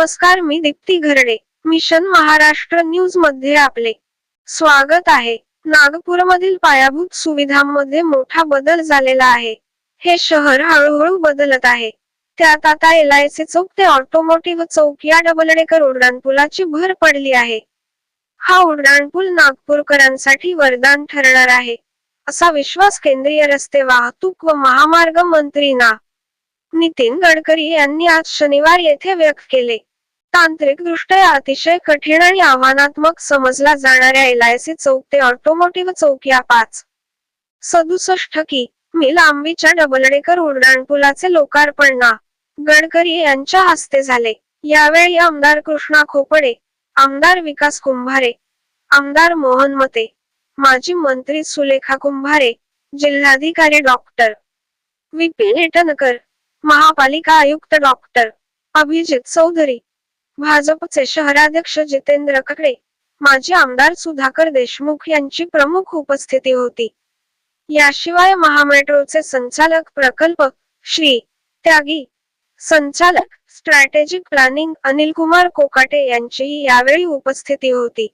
नमस्कार मी दीप्ती घरडे. मिशन महाराष्ट्र न्यूजमध्ये आपले स्वागत आहे. नागपूरमधील पायाभूत सुविधांमध्ये मोठा बदल झालेला आहे. हे शहर हळूहळू बदलत आहे. त्यात आता एल आय सी चौक ते ऑटोमोटिव्ह चौक या डबलडेकर उड्डाणपुलाची भर पडली आहे. हा उड्डाणपूल नागपूरकरांसाठी वरदान ठरणार आहे. असा विश्वास केंद्रीय रस्ते वाहतूक व महामार्ग मंत्री ना. नितीन गडकरी यांनी आज शनिवार येथे व्यक्त केले. तांत्रिकदृष्ट्या अतिशय कठीण आणि आव्हानात्मक समजला जाणाऱ्या एल आय सी चौक ते ऑटोमोटिव्ह चौक या पाच. सदुसष्ट की मी लांबीच्या डबलडेकर उड्डाणपुलाचे लोकार्पण ना गडकरी यांच्या हस्ते झाले. यावेळी आमदार कृष्णा खोपडे आमदार विकास कुंभारे आमदार मोहन मते माजी मंत्री सुलेखा कुंभारे जिल्हाधिकारी डॉक्टर. विपिन एटनकर महापालिका आयुक्त डॉक्टर. अभिजित चौधरी भाजपचे शहराध्यक्ष जितेंद्र ककडे माजी आमदार सुधाकर देशमुख यांची प्रमुख उपस्थिती होती. याशिवाय महामेट्रोचे संचालक प्रकल्प श्री त्यागी संचालक स्ट्रॅटेजिक प्लॅनिंग अनिल कुमार कोकाटे यांचीही यावेळी उपस्थिती होती.